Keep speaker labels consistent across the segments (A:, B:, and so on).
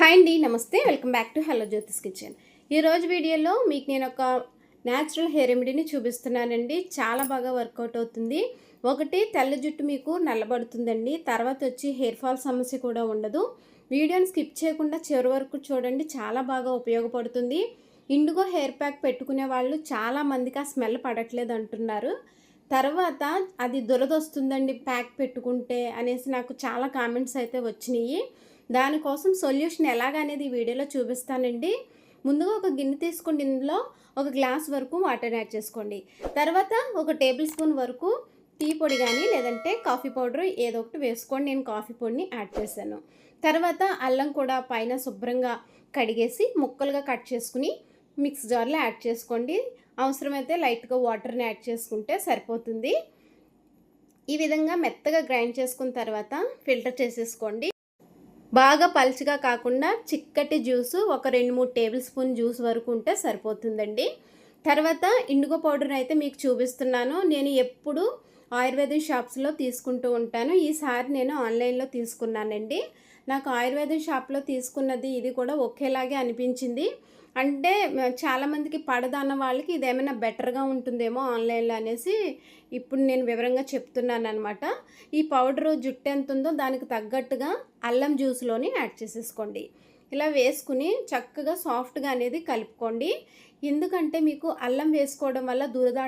A: Hi అండి నమస్తే. Welcome back to hello Jyothi's kitchen. ఈరోజు వీడియోలో మీకు నేను ఒక న్యాచురల్ హెయిర్ రెమెడీని చూపిస్తున్నానండి. చాలా బాగా వర్కౌట్ అవుతుంది. ఒకటి తెల్ల జుట్టు మీకు నల్లబడుతుందండి. తర్వాత వచ్చి హెయిర్ ఫాల్ సమస్య కూడా ఉండదు. వీడియోని స్కిప్ చేయకుండా చివరి వరకు చూడండి. చాలా బాగా ఉపయోగపడుతుంది. ఇండిగో హెయిర్ ప్యాక్ పెట్టుకునే వాళ్ళు చాలా మందికి ఆ స్మెల్ పడట్లేదు అంటున్నారు. తర్వాత అది దురదొస్తుందండి ప్యాక్ పెట్టుకుంటే అనేసి నాకు చాలా కామెంట్స్ అయితే వచ్చినాయి. దానికోసం సొల్యూషన్ ఎలాగనేది అనేది వీడియోలో చూపిస్తానండి. ముందుగా ఒక గిన్నె తీసుకోండి ఇందులో ఒక గ్లాస్ వరకు వాటర్ యాడ్ చేసుకోండి. తర్వాత ఒక టేబుల్ స్పూన్ వరకు టీ పొడి కానీ లేదంటే కాఫీ పౌడర్ ఏదో ఒకటి వేసుకోండి. నేను కాఫీ పొడిని యాడ్ చేశాను. తర్వాత అల్లం కూడా పైన శుభ్రంగా కడిగేసి ముక్కలుగా కట్ చేసుకుని మిక్స్ జార్లో యాడ్ చేసుకోండి. అవసరమైతే లైట్గా వాటర్ని యాడ్ చేసుకుంటే సరిపోతుంది. ఈ విధంగా మెత్తగా గ్రైండ్ చేసుకున్న తర్వాత ఫిల్టర్ చేసేసుకోండి. బాగా పలుచగా కాకుండా చిక్కటి జ్యూసు ఒక రెండు మూడు టేబుల్ స్పూన్ జ్యూస్ వరకు ఉంటే సరిపోతుందండి. తర్వాత ఇండిగో పౌడర్ అయితే మీకు చూపిస్తున్నాను. నేను ఎప్పుడు ఆయుర్వేదం షాప్స్లో తీసుకుంటూ ఉంటాను. ఈసారి నేను ఆన్లైన్లో తీసుకున్నానండి. నాకు ఆయుర్వేదం షాప్లో తీసుకున్నది ఇది కూడా ఒకేలాగే అనిపించింది. అంటే చాలామందికి పడదన్న వాళ్ళకి ఇది ఏమైనా బెటర్గా ఉంటుందేమో ఆన్లైన్లో అనేసి ఇప్పుడు నేను వివరంగా చెప్తున్నాను అనమాట ఈ పౌడర్ జుట్టు ఎంత ఉందో దానికి తగ్గట్టుగా అల్లం జ్యూస్లోని యాడ్ చేసేసుకోండి. ఇలా వేసుకుని చక్కగా సాఫ్ట్గా అనేది కలుపుకోండి. ఎందుకంటే మీకు అల్లం వేసుకోవడం వల్ల దురద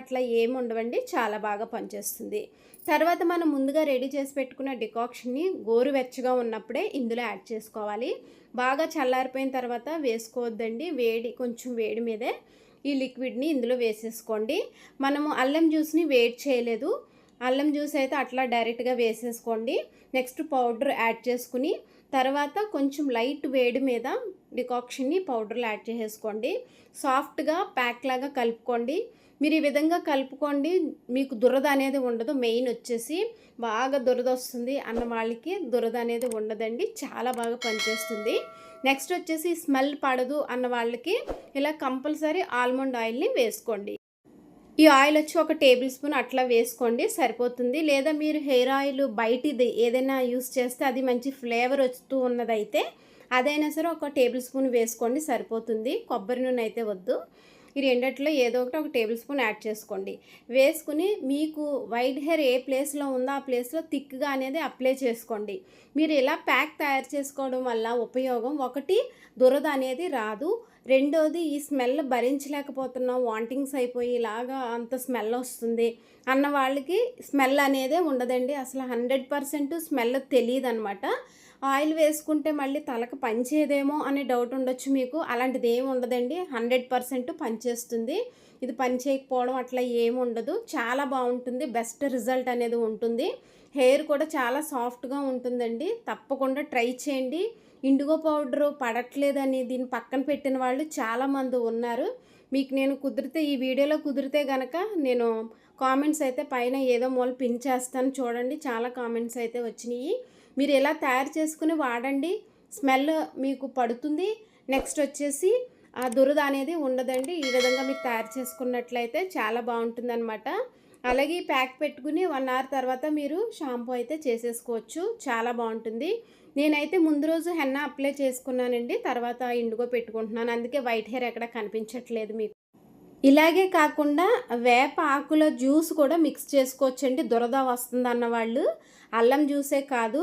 A: ఏమి ఉండవండి చాలా బాగా పనిచేస్తుంది. తర్వాత మనం ముందుగా రెడీ చేసి పెట్టుకున్న డికాక్షన్ని గోరువెచ్చగా ఉన్నప్పుడే ఇందులో యాడ్ చేసుకోవాలి. బాగా చల్లారిపోయిన తర్వాత వేసుకోవద్దండి వేడి కొంచెం వేడి మీదే ఈ లిక్విడ్ని ఇందులో వేసేసుకోండి. మనము అల్లం జ్యూస్ని వేడి చేయలేదు. అల్లం జ్యూస్ అయితే అట్లా డైరెక్ట్గా వేసేసుకోండి. నెక్స్ట్ పౌడర్ యాడ్ చేసుకుని తర్వాత కొంచెం లైట్ వేడి మీద డికాక్షన్ని పౌడర్లు యాడ్ చేసేసుకోండి. సాఫ్ట్గా ప్యాక్ లాగా కలుపుకోండి. మీరు ఈ విధంగా కలుపుకోండి మీకు దురద అనేది ఉండదు. మెయిన్ వచ్చేసి బాగా దురద వస్తుంది అన్న వాళ్ళకి దురద అనేది ఉండదండి. చాలా బాగా పనిచేస్తుంది. నెక్స్ట్ వచ్చేసి స్మెల్ పడదు అన్న వాళ్ళకి ఇలా కంపల్సరీ ఆల్మండ్ ఆయిల్ని వేసుకోండి. ఈ ఆయిల్ వచ్చి ఒక టేబుల్ స్పూన్ అట్లా వేసుకోండి సరిపోతుంది. లేదా మీరు హెయిర్ ఆయిల్ బయటిది ఏదైనా యూస్ చేస్తే అది మంచి ఫ్లేవర్ వస్తూ ఉన్నదైతే అదైనా సరే ఒక టేబుల్ స్పూన్ వేసుకోండి సరిపోతుంది. కొబ్బరి నూనె అయితే వద్దు. ఈ రెండిట్లో ఏదో ఒకటి ఒక టేబుల్ స్పూన్ యాడ్ చేసుకోండి. వేసుకుని మీకు వైట్ హెయిర్ ఏ ప్లేస్లో ఉందో ఆ ప్లేస్లో థిక్గా అనేది అప్లై చేసుకోండి. మీరు ఇలా ప్యాక్ తయారు చేసుకోవడం వల్ల ఉపయోగం ఒకటి దురద అనేది రాదు. రెండోది ఈ స్మెల్ భరించలేకపోతున్నాం వాంటింగ్స్ అయిపోయి ఇలాగా అంత స్మెల్ వస్తుంది అన్న వాళ్ళకి స్మెల్ అనేదే ఉండదండి. అసలు హండ్రెడ్ పర్సెంట్ స్మెల్ తెలియదు అనమాట ఆయిల్ వేసుకుంటే మళ్ళీ తలకు పంచేదేమో అనే డౌట్ ఉండొచ్చు మీకు. అలాంటిది ఏమి ఉండదండి. హండ్రెడ్ పర్సెంట్ పనిచేస్తుంది. ఇది పని చేయకపోవడం అట్లా ఏమి ఉండదు. చాలా బాగుంటుంది. బెస్ట్ రిజల్ట్ అనేది ఉంటుంది. హెయిర్ కూడా చాలా సాఫ్ట్గా ఉంటుందండి. తప్పకుండా ట్రై చేయండి. ఇండిగో పౌడరు పడట్లేదని దీన్ని పక్కన పెట్టిన వాళ్ళు చాలామంది ఉన్నారు. మీకు నేను కుదిరితే ఈ వీడియోలో కుదిరితే గనక నేను కామెంట్స్ అయితే పైన ఏదో మూల పిన్ చేస్తాను చూడండి. చాలా కామెంట్స్ అయితే వచ్చినాయి. మీరు ఎలా తయారు చేసుకుని వాడండి? స్మెల్ మీకు పడుతుంది. నెక్స్ట్ వచ్చేసి ఆ దురద అనేది ఉండదండి. ఈ విధంగా మీరు తయారు చేసుకున్నట్లయితే చాలా బాగుంటుంది అనమాట అలాగే ఈ ప్యాక్ పెట్టుకుని వన్ అవర్ తర్వాత మీరు షాంపూ అయితే చేసేసుకోవచ్చు. చాలా బాగుంటుంది. నేనైతే ముందు రోజు హెన్న అప్లై చేసుకున్నానండి. తర్వాత ఇండుగో పెట్టుకుంటున్నాను. అందుకే వైట్ హెయిర్ ఎక్కడ కనిపించట్లేదు మీకు. ఇలాగే కాకుండా వేప ఆకుల జ్యూస్ కూడా మిక్స్ చేసుకోవచ్చండి. దురద వస్తుందన్న వాళ్ళు. అల్లం జ్యూసే కాదు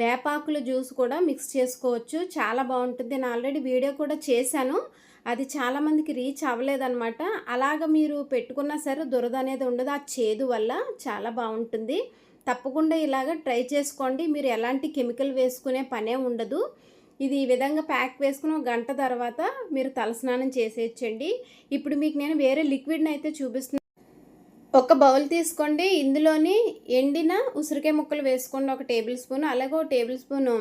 A: వేపాకుల జ్యూస్ కూడా మిక్స్ చేసుకోవచ్చు. చాలా బాగుంటుంది. నేను ఆల్రెడీ వీడియో కూడా చేశాను. అది చాలామందికి రీచ్ అవ్వలేదన్నమాట. అలాగ మీరు పెట్టుకున్నా సరే దురద అనేది ఉండదు. ఆ చేదు వల్ల చాలా బాగుంటుంది. తప్పకుండా ఇలాగ ట్రై చేసుకోండి. మీరు ఎలాంటి కెమికల్ వేసుకునే పనే ఉండదు. ఇది ఈ విధంగా ప్యాక్ వేసుకుని ఒక గంట తర్వాత మీరు తలస్నానం చేసేయచ్చండి. ఇప్పుడు మీకు నేను వేరే లిక్విడ్ని అయితే చూపిస్తున్నాను ఒక బౌల్ తీసుకోండి. ఇందులోని ఎండిన ఉసిరికాయ ముక్కలు వేసుకోండి ఒక టేబుల్ స్పూన్. అలాగే ఒక టేబుల్ స్పూన్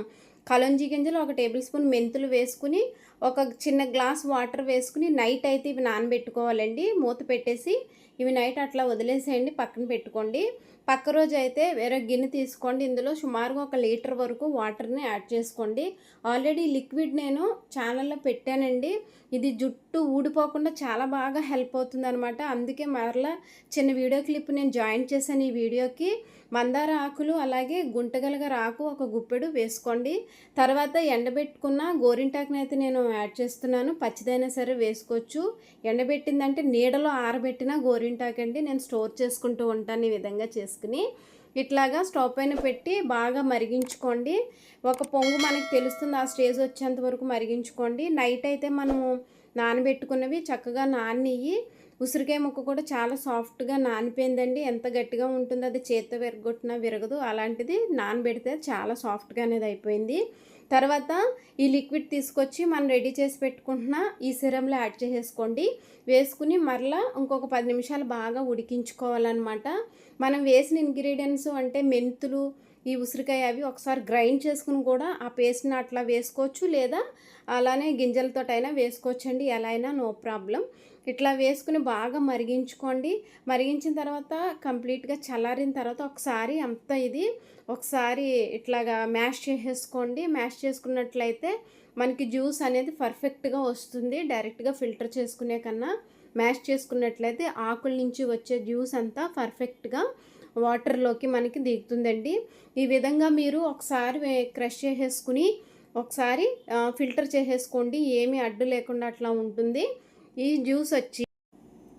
A: కలంజీ గింజలు ఒక టేబుల్ స్పూన్ మెంతులు వేసుకుని ఒక చిన్న గ్లాస్ వాటర్ వేసుకుని నైట్ అయితే ఇవి నానబెట్టుకోవాలండి. మూత పెట్టేసి ఇవి నైట్ అట్లా వదిలేసేయండి పక్కన పెట్టుకోండి. పక్క రోజు అయితే వేరే గిన్నె తీసుకోండి. ఇందులో సుమారుగా ఒక లీటర్ వరకు వాటర్ని యాడ్ చేసుకోండి. ఆల్రెడీ లిక్విడ్ నేను ఛానల్లో పెట్టానండి. ఇది జుట్టు ఊడిపోకుండా చాలా బాగా హెల్ప్ అవుతుంది అందుకే మరలా చిన్న వీడియో క్లిప్ నేను జాయిన్ చేశాను ఈ వీడియోకి. మందార ఆకులు అలాగే గుంటగలగర ఆకు ఒక గుప్పెడు వేసుకోండి. తర్వాత ఎండబెట్టుకున్న గోరింటాకుని అయితే నేను యాడ్ చేస్తున్నాను. పచ్చిదైనా సరే వేసుకోవచ్చు. ఎండబెట్టిందంటే నీడలో ఆరబెట్టిన గోరింటాకు అండి నేను స్టోర్ చేసుకుంటూ ఉంటాను ఈ విధంగా చేసుకుని. ఇట్లాగా స్టవ్ పైన పెట్టి బాగా మరిగించుకోండి. ఒక పొంగు మనకి తెలుస్తుంది ఆ స్టేజ్ వచ్చేంత వరకు మరిగించుకోండి. నైట్ అయితే మనము నానబెట్టుకున్నవి చక్కగా నానియ్యి ఉసిరికాయ ముక్క కూడా చాలా సాఫ్ట్గా నానిపోయిందండి. ఎంత గట్టిగా ఉంటుందో అది చేత్తో విరగొట్టినా విరగదు. అలాంటిది నానబెడితే చాలా సాఫ్ట్గా అనేది అయిపోయింది. తర్వాత ఈ లిక్విడ్ తీసుకొచ్చి మనం రెడీ చేసి పెట్టుకుంటున్న ఈ సిరంలో యాడ్ చేసేసుకోండి. వేసుకుని మరలా ఇంకొక పది నిమిషాలు బాగా ఉడికించుకోవాలన్నమాట. మనం వేసిన ఇంగ్రీడియంట్స్ అంటే మెంతులు ఈ ఉసిరికాయ అవి ఒకసారి గ్రైండ్ చేసుకుని కూడా ఆ పేస్ట్ని అట్లా వేసుకోవచ్చు లేదా అలానే గింజలతోటైనా వేసుకోవచ్చండి. ఎలా అయినా నో ప్రాబ్లం. ఇట్లా వేసుకుని బాగా మరిగించుకోండి. మరిగించిన తర్వాత కంప్లీట్గా చల్లారిన తర్వాత ఒకసారి అంతా ఇది ఒకసారి ఇట్లాగా మ్యాష్ చేసేసుకోండి. మ్యాష్ చేసుకున్నట్లయితే మనకి జ్యూస్ అనేది పర్ఫెక్ట్గా వస్తుంది. డైరెక్ట్గా ఫిల్టర్ చేసుకునే కన్నా మ్యాష్ చేసుకున్నట్లయితే ఆకుల నుంచి వచ్చే జ్యూస్ అంతా పర్ఫెక్ట్గా వాటర్లోకి మనకి దిగుతుందండి. ఈ విధంగా మీరు ఒకసారి క్రష్ చేసేసుకుని ఒకసారి ఫిల్టర్ చేసేసుకోండి. ఏమీ అడ్డు లేకుండా అట్లా ఉంటుంది. ఈ జ్యూస్ వచ్చి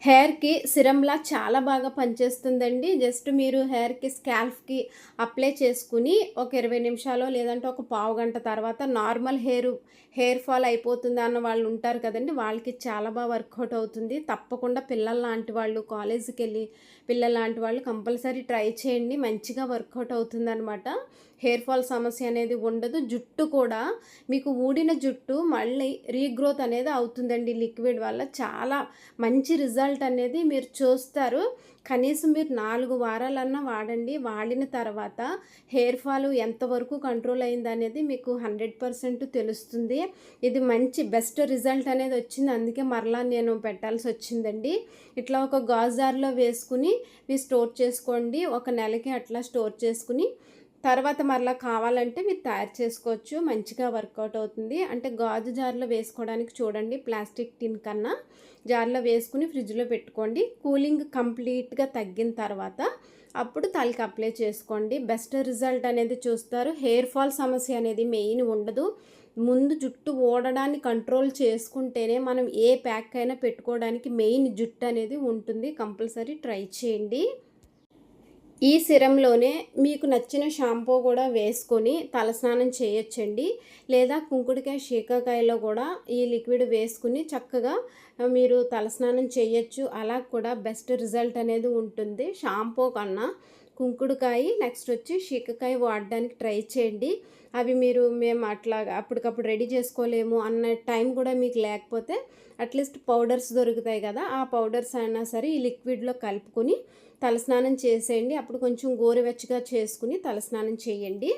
A: హెయిర్కి సిరంలా చాలా బాగా పనిచేస్తుందండి. జస్ట్ మీరు హెయిర్కి స్కాల్ఫ్కి అప్లై చేసుకుని ఒక ఇరవై నిమిషాలు లేదంటే ఒక పావు గంట తర్వాత నార్మల్ హెయిర్ హెయిర్ ఫాల్ అయిపోతుంది అన్న వాళ్ళు ఉంటారు కదండి. వాళ్ళకి చాలా బాగా వర్కౌట్ అవుతుంది. తప్పకుండా పిల్లల లాంటి వాళ్ళు కాలేజీకి వెళ్ళి పిల్లల లాంటి వాళ్ళు కంపల్సరీ ట్రై చేయండి. మంచిగా వర్కౌట్ అవుతుంది అనమాట హెయిర్ ఫాల్ సమస్య అనేది ఉండదు. జుట్టు కూడా మీకు ఊడిన జుట్టు మళ్ళీ రీగ్రోత్ అనేది అవుతుందండి లిక్విడ్ వల్ల. చాలా మంచి రిజల్ట్ అనేది మీరు చూస్తారు. కనీసం మీరు నాలుగు వారాలన్నా వాడండి. వాడిన తర్వాత హెయిర్ ఫాల్ ఎంతవరకు కంట్రోల్ అయింది అనేది మీకు హండ్రెడ్ పర్సెంట్ తెలుస్తుంది. ఇది మంచి బెస్ట్ రిజల్ట్ అనేది వచ్చింది. అందుకే మరలా నేను పెట్టాల్సి వచ్చిందండి. ఇట్లా ఒక గాజార్లో వేసుకుని మీరు స్టోర్ చేసుకోండి. ఒక నెలకి అట్లా స్టోర్ చేసుకుని తర్వాత మరలా కావాలంటే మీరు తయారు చేసుకోవచ్చు. మంచిగా వర్కౌట్ అవుతుంది. అంటే గాజు జార్లో వేసుకోవడానికి చూడండి ప్లాస్టిక్ టిన్ కన్నా జార్లో వేసుకుని ఫ్రిడ్జ్లో పెట్టుకోండి. కూలింగ్ కంప్లీట్గా తగ్గిన తర్వాత అప్పుడు తలకి అప్లై చేసుకోండి. బెస్ట్ రిజల్ట్ అనేది చూస్తారు. హెయిర్ ఫాల్ సమస్య అనేది మెయిన్ ఉండదు. ముందు జుట్టు ఓడడాన్ని కంట్రోల్ చేసుకుంటేనే మనం ఏ ప్యాక్ అయినా పెట్టుకోవడానికి మెయిన్ జుట్టు అనేది ఉంటుంది. కంపల్సరీ ట్రై చేయండి. ఈ సిరంలోనే మీకు నచ్చిన షాంపూ కూడా వేసుకొని తలస్నానం చేయొచ్చండి. లేదా కుంకుడికాయ శీకాకాయలో కూడా ఈ లిక్విడ్ వేసుకుని చక్కగా మీరు తలస్నానం చేయొచ్చు. అలా కూడా బెస్ట్ రిజల్ట్ అనేది ఉంటుంది. షాంపూ కన్నా కుంకుడుకాయ నెక్స్ట్ వచ్చి శీకకాయ వాడడానికి ట్రై చేయండి. అవి మీరు మేము అట్లా అప్పటికప్పుడు రెడీ చేసుకోలేము అన్న టైం కూడా మీకు లేకపోతే అట్లీస్ట్ పౌడర్స్ దొరుకుతాయి కదా ఆ పౌడర్స్ అయినా సరే ఈ లిక్విడ్లో కలుపుకొని తలస్నానం చేసేయండి. అప్పుడు కొంచెం గోరువెచ్చగా చేసుకుని తలస్నానం చేయండి.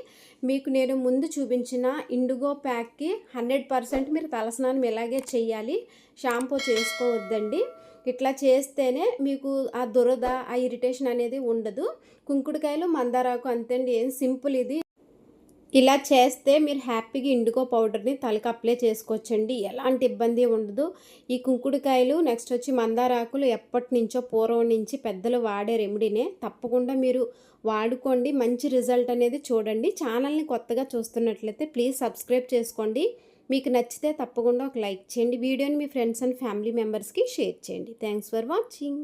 A: మీకు నేను ముందు చూపించిన ఇండుగో ప్యాక్కి హండ్రెడ్ పర్సెంట్ మీరు తలస్నానం ఎలాగే చేయాలి షాంపూ చేసుకోవద్దండి. ఇట్లా చేస్తేనే మీకు ఆ దురద ఆ ఇరిటేషన్ అనేది ఉండదు. కుంకుడుకాయలు మందారాకు అంతేండి. ఏం సింపుల్ ఇది. ఇలా చేస్తే మీరు హ్యాపీగా ఇండుకో పౌడర్ని తలకు అప్లై చేసుకోవచ్చండి. ఎలాంటి ఇబ్బంది ఉండదు. ఈ కుంకుడుకాయలు నెక్స్ట్ వచ్చి మందారాకులు ఎప్పటి నుంచో పూర్వం నుంచి పెద్దలు వాడే రెమెడీనే. తప్పకుండా మీరు వాడుకోండి. మంచి రిజల్ట్ అనేది చూడండి. ఛానల్ని కొత్తగా చూస్తున్నట్లయితే ప్లీజ్ సబ్స్క్రైబ్ చేసుకోండి. మీకు నచ్చితే తప్పకుండా ఒక లైక్ చేయండి. వీడియోని మీ ఫ్రెండ్స్ అండ్ ఫ్యామిలీ మెంబర్స్కి షేర్ చేయండి. Thanks for watching.